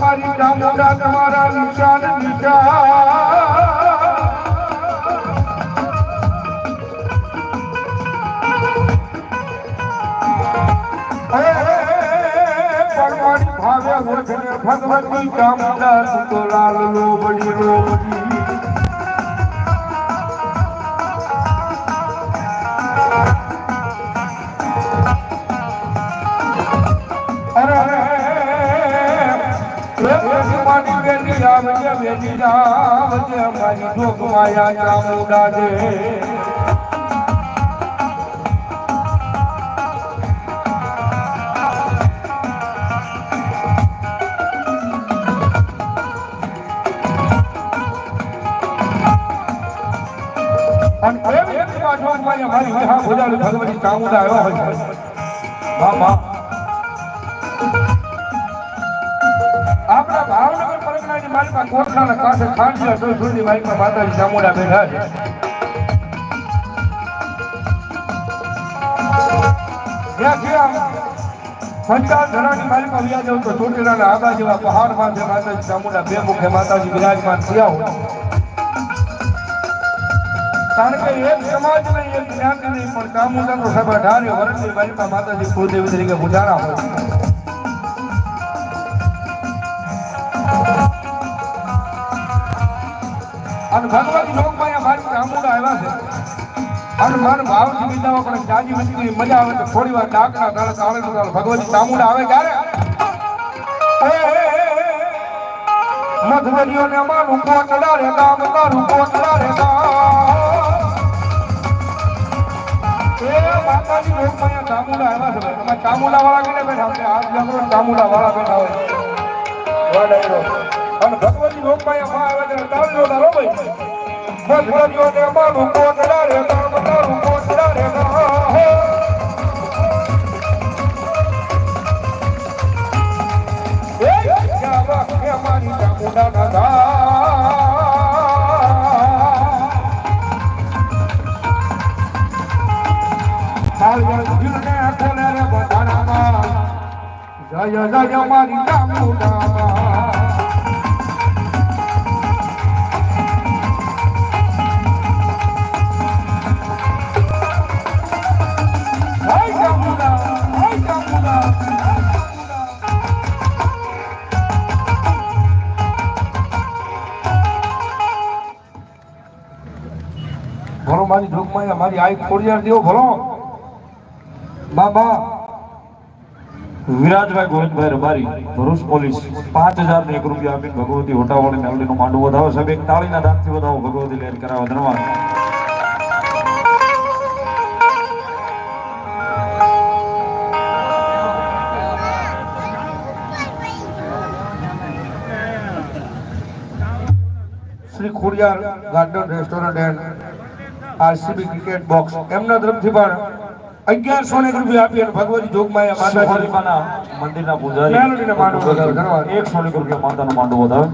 મારી ચામુંડા તમારા નિશાન નિશાન ઓળખને ભગવતી ચામુંડા તું લાલ લોબડી લોબડી અરે અરે મારી બેટી આવજે બેટી આવજે મારી જોગ માયા ચામુંડા દે અને એવી એક પાછો મારી મારી વિહા ભોજાલી ભગવતી ચામુંડા આવ્યા હોય છે. મા મા આપણા ભાવનગર પરગણાની માલિકા કોટલાના કાંઠે ખાંડલા સુરસુરની માલિકા માતાજી ચામુંડા બેઠા છે. જ્યાં જ્યાં પંચાલ ધરાની માલિકા વ્યા તો ચોટીલાના આબા જેવા પહાડ જે માતાજી ચામુંડા બે મુખે માતાજી વિરાજમાન થયા હોય. કારણ કે એક સમાજ નહીં એક જ્ઞાતિ નહીં પણ ચામુંડાનો સાહેબ અઢારે વર્ષની માલિકા માતાજી કુળદેવી તરીકે ગુજારા હોય અને ભગવતી અહીંયા મારી ચામુંડા આવ્યા છે. અને મન ભાવ જીવિતાઓ પણ જાજી વચની મજા આવે તો થોડી વાર ડાકના તાળે તાળે તાળે ભગવતી કામુડા આવે ક્યારે? મધવરીઓને અમારું રૂપો રે ગામ તારું રૂપો રે ગામ. માતાજી લોકમાયા ચામુંડા આવ્યા છે ભાઈ. તમે ચામુંડા બેઠા? છે હાથ જમરો ચામુંડા વાળા અને ભગવતી માં આવે છે તાળીઓ તારો ભાઈ. મધવરીઓને અમારું કોટડા રે ગામ તારું કોટડા રે મારી ચામુંડા ના ધા જય જય મારી ચામુંડા ભલો મારી જોગમાં મારી આઈ ખોડિયાર દેવો ભલો. બાબા વિરાજભાઈ ગોવિંદભાઈ રબારી, ભરૂચ પોલીસ, પાંચ હજાર ને એક રૂપિયા આપીને ભગવતી હોટાવાળી મેલડીનું માંડું વધાવો સાહેબ, એક તાળીના દાનથી વધાવો ભગવતી લહેર કરાવવા ધન્યવાદ Shri Khodiyar garden restaurant and RCB cricket box. એમના તરફથી પણ અગિયારસો ને રૂપિયા આપી અને ભગવતી જોગમાયા માતાજી સોનીમાના મંદિરના મેલડીને માંડવું. પૂજારી રૂપિયા માતાનું માંડવું વધાવે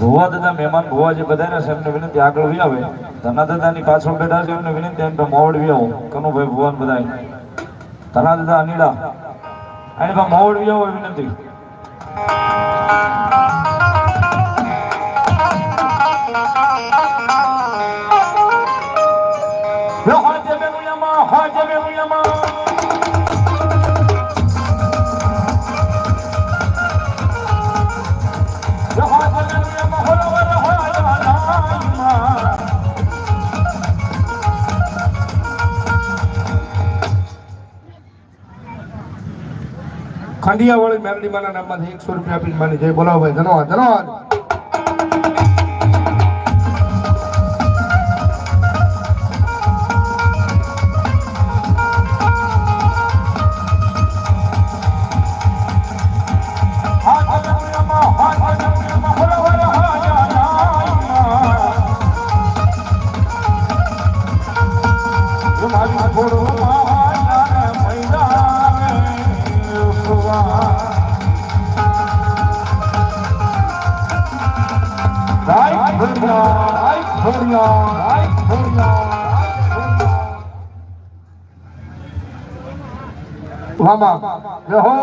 ભુવા દાદા મહેમાન ભુવા જે બધાને છે એમને વિનંતી આગળ વી આવે. ધના દાદાની પાછળ બેઠા છે એમને વિનંતી એમ તો મોવડ વી આવો. કનુભાઈ ભુવાન બધાય. ધના દાદા અનિડા. એને મોવડ વી આવો વિનંતી. ખંડિયા મેમડી મેલડી માના નામમાંથી એકસો રૂપિયા આપીને માની. જય બોલાવો ભાઈ. ધન્યવાદ ધન્યવાદ ભોળિયા ભોળિયા મામા જય હો